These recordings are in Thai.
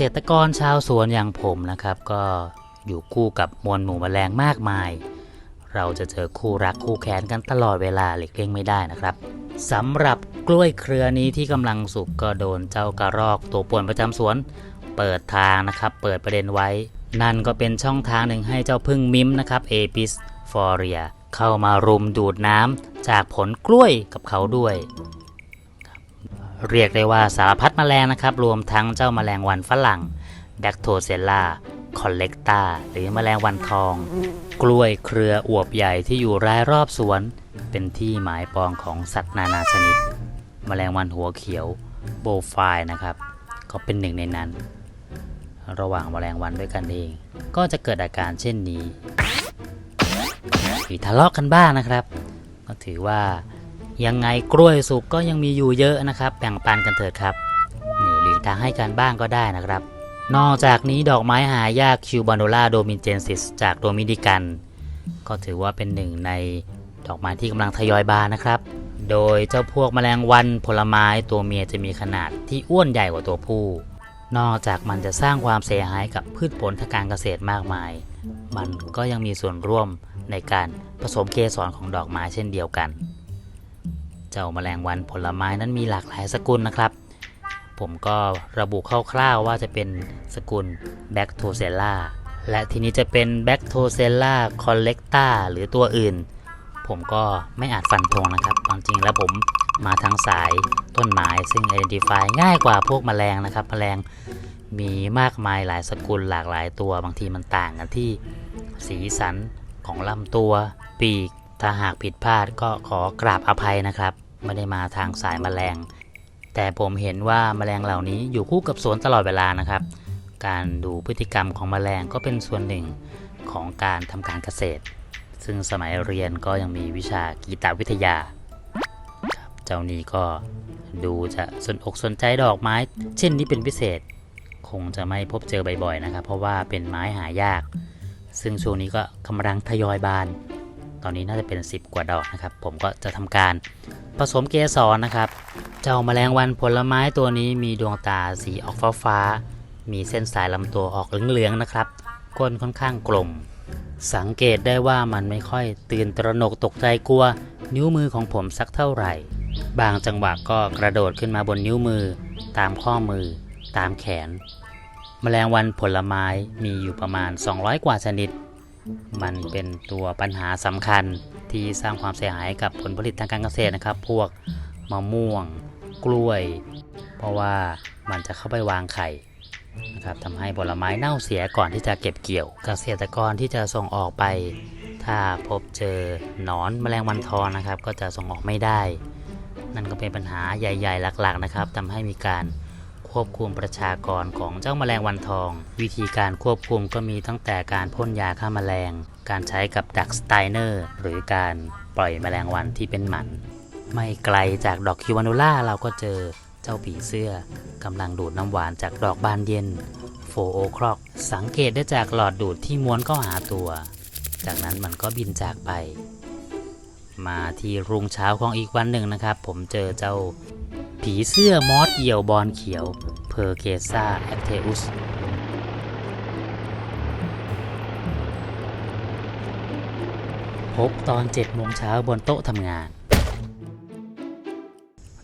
ษตรกรชาวสวนอย่างผมนะครับ ก็อยู่คู่กับมวลหมู่แมลงมากมาย เราจะเจอคู่รักคู่แค้นกันตลอดเวลาหลีกเลี่ยงไม่ได้นะครับสำหรับกล้วยเครือนี้ที่กำลังสุกก็โดนเจ้ากระรอกตัวป่วนประจำสวน เปิดทางนะครับ เปิดประเด็นไว้ นั่นก็เป็นช่องทางหนึ่งให้เจ้าพึ่งมิมนะครับเอปิสฟอเรียเข้ามารุมดูดน้ำจากผลกล้วยกับเขาด้วย เรียกได้ว่าสารพัดแมลงนะครับ รวมทั้งเจ้าแมลงวันฝรั่งแดกโทเซลล่าคอลเลกตาหรือแมลงวันทอง กล้วยเครืออวบใหญ่ที่อยู่รายรอบสวน เป็นที่หมายปองของสัตว์นานาชนิด แมลงวันหัวเขียวโบไฟนะครับ ก็เป็นหนึ่งในนั้น ระหว่างแมลงวันด้วยกันเอง ก็จะเกิดอาการเช่นนี้มีทะเลาะกันบ้างนะครับ ก็ถือว่า ยังไงกล้วยสุกก็ยังมีอยู่เยอะนะครับ แบ่งปันกันเถิดครับนี่หลีกทางให้กันบ้างก็ได้นะครับ นอกจากนี้ดอกไม้หายากคิวบานโดล่าโดมินเจนซิสจากโดมินิกัน ก็ถือว่าเป็นหนึ่งในดอกไม้ที่กำลังทยอยบานนะครับ โดยเจ้าพวกแมลงวันผลไม้ตัวเมียจะมีขนาดที่อ้วนใหญ่กว่าตัวผู้ นอกจากมันจะสร้างความเสียหายกับพืชผลทางการเกษตรมากมาย มันก็ยังมีส่วนร่วมในการผสมเกสรของดอกไม้เช่นเดียวกัน เจ้าแมลงวันผลไม้นั้นมีหลากหลายสกุลนะครับ ผมก็ระบุคร่าวๆว่าจะเป็นสกุลแบคโทเซล่าและทีนี้จะเป็นแบคโทเซล่าคอลเลกตาหรือตัวอื่น ผมก็ไม่อาจฟันธงนะครับความจริงแล้วผมมาทางสายต้นไม้ซึ่ง identify ง่ายกว่าพวกแมลงนะครับแมลงมีมากมายหลายสกุลหลากหลายตัวบางทีมันต่างกันที่สีสันของลำตัว ปีก ถ้าหากผิดพลาดก็ขอกราบอภัยนะครับ ไม่ได้มาทางสายแมลง แต่ผมเห็นว่าแมลงเหล่านี้อยู่คู่กับสวนตลอดเวลานะครับ การดูพฤติกรรมของแมลงก็เป็นส่วนหนึ่งของการทำการเกษตร ซึ่งสมัยเรียนก็ยังมีวิชากีตาวิทยาครับเจ้านี้ก็ดูจะสนอกสนใจดอกไม้ เช่นนี้เป็นพิเศษ คงจะไม่พบเจอบ่อยๆนะครับ เพราะว่าเป็นไม้หายาก ซึ่งช่วงนี้ก็กำลังทยอยบาน ตอนนี้น่าจะเป็น 10 กว่าดอกนะครับ ผมก็จะทำการผสมเกสรนะครับ เจ้าแมลงวันผลไม้ตัวนี้มีดวงตาสีออกฟ้าฟ้า มีเส้นสายลำตัวออกเหลืองๆนะครับ ก้นค่อนข้างกลม สังเกตได้ว่ามันไม่ค่อยตื่นตระหนกตกใจกลัว นิ้วมือของผมสักเท่าไหร่ บางจังหวะก็กระโดดขึ้นมาบนนิ้วมือ ตามข้อมือ ตามแขน แมลงวันผลไม้มีอยู่ประมาณ 200 กว่าชนิด มันเป็นตัวปัญหาสำคัญที่สร้างความเสียหายกับผลผลิตทางการเกษตรนะครับ พวกมะม่วงกล้วย เพราะว่ามันจะเข้าไปวางไข่นะครับทำให้ผลไม้เน่าเสียก่อนที่จะเก็บเกี่ยว เกษตรกรที่จะส่งออกไป ถ้าพบเจอหนอนแมลงวันทองนะครับ ก็จะส่งออกไม่ได้ นั่นก็เป็นปัญหาใหญ่ ๆ หลักๆนะครับทำให้มีการ ควบคุมประชากรของเจ้าแมลงวันทอง วิธีการควบคุมก็มีตั้งแต่การพ่นยาฆ่าแมลง การใช้กับดักสไตเนอร์ หรือการปล่อยแมลงวันที่เป็นหมัน ไม่ไกลจากดอกคิวานูล่าเราก็เจอเจ้าผีเสื้อกำลังดูดน้ำหวานจากดอกบานเย็นโฟโอครอก สังเกตได้จากหลอดดูดที่ม้วนเข้าหาตัว จากนั้นมันก็บินจากไป มาที่รุ่งเช้าของอีกวันหนึ่งนะครับ ผมเจอเจ้า ผีเสื้อมอสเหี่ยวบอลเขียวเพอร์เกซาแอคเทอุสพบตอน7โมงเช้าบนโต๊ะทำงาน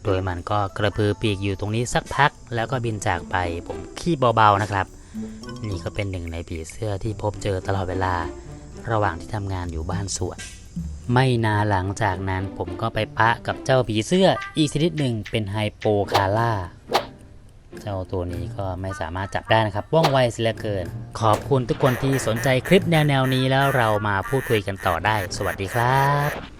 โดยมันก็กระพือปีกอยู่ตรงนี้สักพัก แล้วก็บินจากไปผมขี้เบาๆนะครับ นี่ก็เป็นหนึ่งในผีเสื้อที่พบเจอตลอดเวลา ระหว่างที่ทำงานอยู่บ้านสวน ไม่นานหลังจากนั้นผมก็ไปปะกับเจ้าผีเสื้ออีกชนิดหนึ่งเป็นไฮโปคาร่าเจ้าตัวนี้ก็ไม่สามารถจับได้นะครับ ว่องไวเสียเหลือเกิน ขอบคุณทุกคนที่สนใจคลิปแนวแนวนี้แล้วเรามาพูดคุยกันต่อได้ สวัสดีครับ